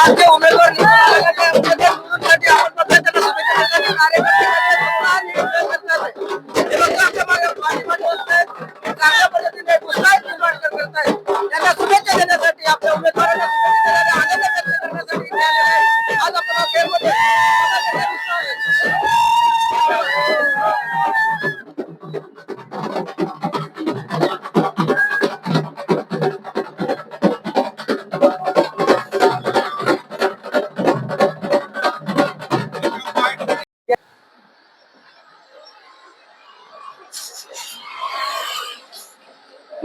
उमेदवार निर्माण करतात आपल्या मागे चांगल्या पद्धतीने निर्माण करत आहेत. त्यांना शुभेच्छा देण्यासाठी आपल्या उमेदवारांना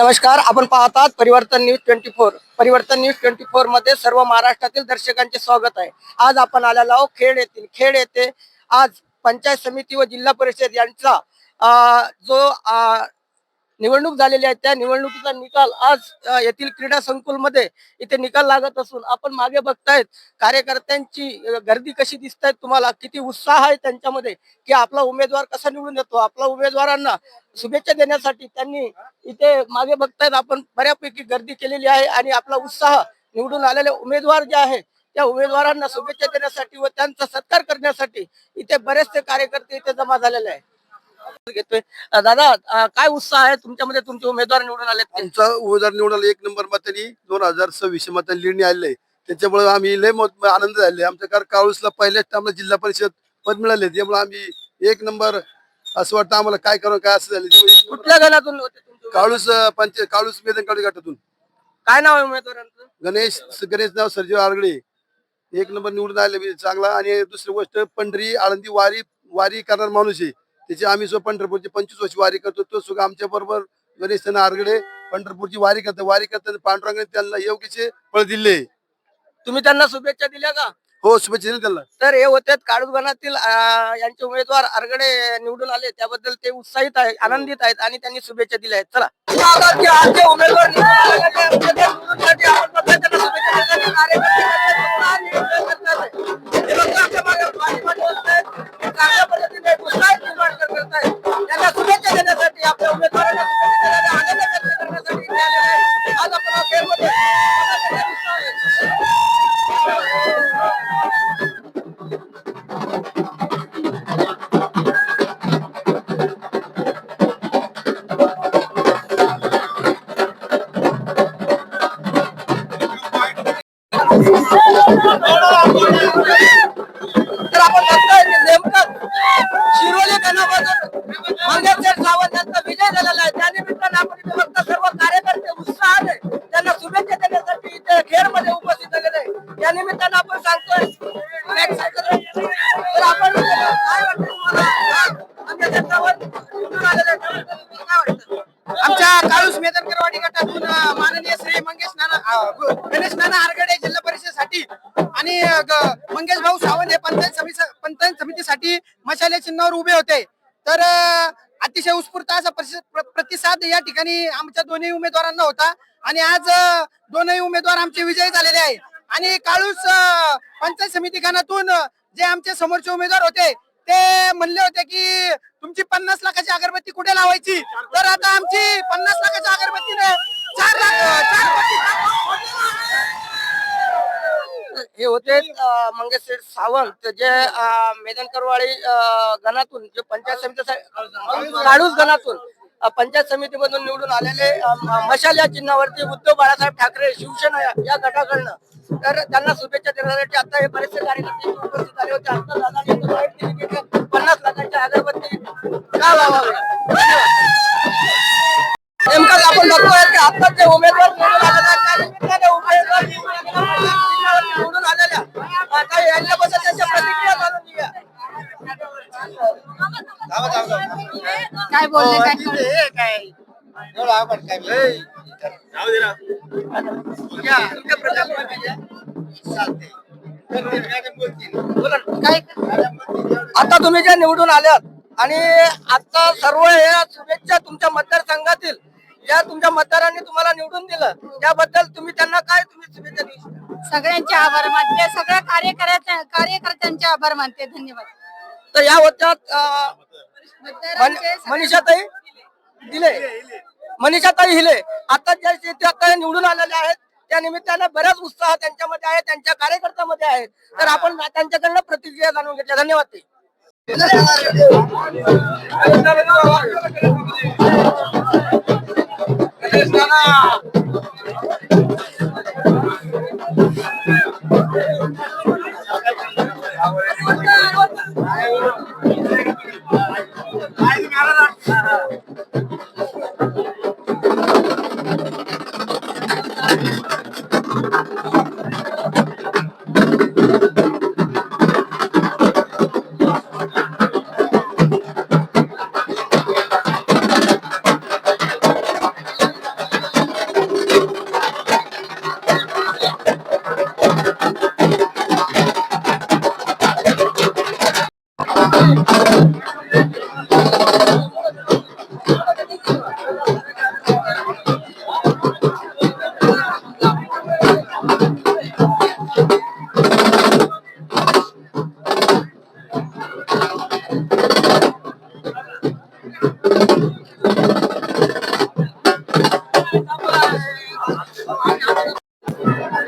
नमस्कार आपण पाहतात Parivartan news twenty four. Parivartan news twenty फोरमध्ये सर्व महाराष्ट्रातील दर्शकांचे स्वागत आहे. आज आपण आलेलो आहोत खेड येथील. खेड येथे आज पंचायत समिती व जिल्हा परिषद यांचा जो निवडणूक झालेली आहे. त्या निवडणुकीचा निकाल आज येथील क्रीडा संकुलमध्ये इथे निकाल लागत असून आपण मागे बघतायत कार्यकर्त्यांची गर्दी कशी दिसत आहे तुम्हाला? किती उत्साह आहे त्यांच्यामध्ये? की आपला उमेदवार कसा निवडून येतो? आपला उमेदवारांना शुभेच्छा देण्यासाठी त्यांनी इथे मागे बघतायत. आपण बऱ्यापैकी गर्दी केलेली आहे आणि आपला उत्साह निवडून आलेले उमेदवार जे आहे त्या उमेदवारांना शुभेच्छा देण्यासाठी व त्यांचा सत्कार करण्यासाठी इथे बरेचसे कार्यकर्ते इथे जमा झालेले आहे घेतोय. अं, दादा अं, काय उत्साह आहे? तुमच्यामध्ये तुमचे उमेदवार निवडून आले आमचा उमेदवार निवडाला एक नंबर मतांनी दोन हजार सव्वीस मतांनी लिहिणे आले त्याच्यामुळे आम्ही लय आनंद झाले आमच्या कार काळूसला पहिल्याच टाइमला जिल्हा परिषद पद मिळाले. त्यामुळे आम्ही एक नंबर असं वाटतं आम्हाला काय करू काय असं झालं. त्यामुळे एक नंबर- कुठल्या गणातून होते तुमचे उमेदवार? काळूस पंच काळूस मेदन काळू गटातून काय नाव आहे उमेदवारांचं? गणेश गणेश नाव सर्जीव आरगडे. एक नंबर निवडून आले म्हणजे चांगला. आणि दुसरी गोष्ट पंढरी आळंदी वारी वारी करणार माणूस आहे. त्याची आम्ही जो पंढरपूरची पंचवीस वर्ष वारी करतो तो सुद्धा आमच्या बरोबर गणेश आरगडे पंढरपूरची वारी करतो वारी करताना पांडुरंगाने त्यांना योग्यचे फळ दिले. तुम्ही त्यांना शुभेच्छा दिल्या का? हो शुभेच्छा दिल्या त्यांना. तर हे होते काळूस गणातील अं, यांचे उमेदवार आरगडे निवडून आले. त्याबद्दल ते उत्साहित आहेत आनंदित आहेत आणि त्यांनी शुभेच्छा दिल्या आहेत. चला. आजचे उमेदवार समितीसाठी मशाले चिन्हावर उभे होते. तर अतिशय उत्स्फूर्त असा प्रतिसाद या ठिकाणी आमच्या दोन्ही उमेदवारांना होता. आणि आज दोनही उमेदवार आमचे विजयी झालेले आहे आणि काळूस पंचायत समिती गणातून जे आमचे समोरचे उमेदवार होते ते म्हणले होते की तुमची पन्नास लाखाची अगरबत्ती कुठे लावायची? तर आता आमची पन्नास लाखाच्या अगरबत्तीने चार लाख चार हे होते मंगेशेठ सावंत जे मेदनकरवाडी गणातून जे पंचायत समिती काळूस गणातून पंचायत समितीमधून निवडून आलेले मशाल या चिन्हावरती उद्धव बाळासाहेब ठाकरे शिवसेना या- गटाकडनं. तर त्यांना शुभेच्छा देण्यासाठी आता हे बरेचसे कार्यकर्ते उपस्थित झाले होते. आता दादांनी पन्नास लाखाच्या अगरबत्ती का लावावे नेमकं आपण बघतोय की आता जे उमेदवार काय बोलले काय ना. काय? आता तुम्ही जे निवडून आल्यात आणि आता सर्व या शुभेच्छा तुमच्या मतदारसंघातील ज्या तुमच्या मतदारांनी तुम्हाला निवडून दिलं त्याबद्दल तुम्ही त्यांना काय तुम्ही शुभेच्छा देऊ शकता? सगळ्यांचे आभार मानते सगळ्या कार्यकर्त्या कार्यकर्त्यांचे आभार मानते धन्यवाद. तर या होत्या मनीषाताई? दिले. मनीषाताई हिले. आता ज्या आता निवडून आलेल्या आहेत त्या निमित्तानं बऱ्याच उत्साह त्यांच्यामध्ये आहे त्यांच्या कार्यकर्त्यामध्ये आहेत तर आपण त्यांच्याकडनं प्रतिक्रिया जाणून घेतल्या. धन्यवाद ते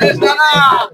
Está na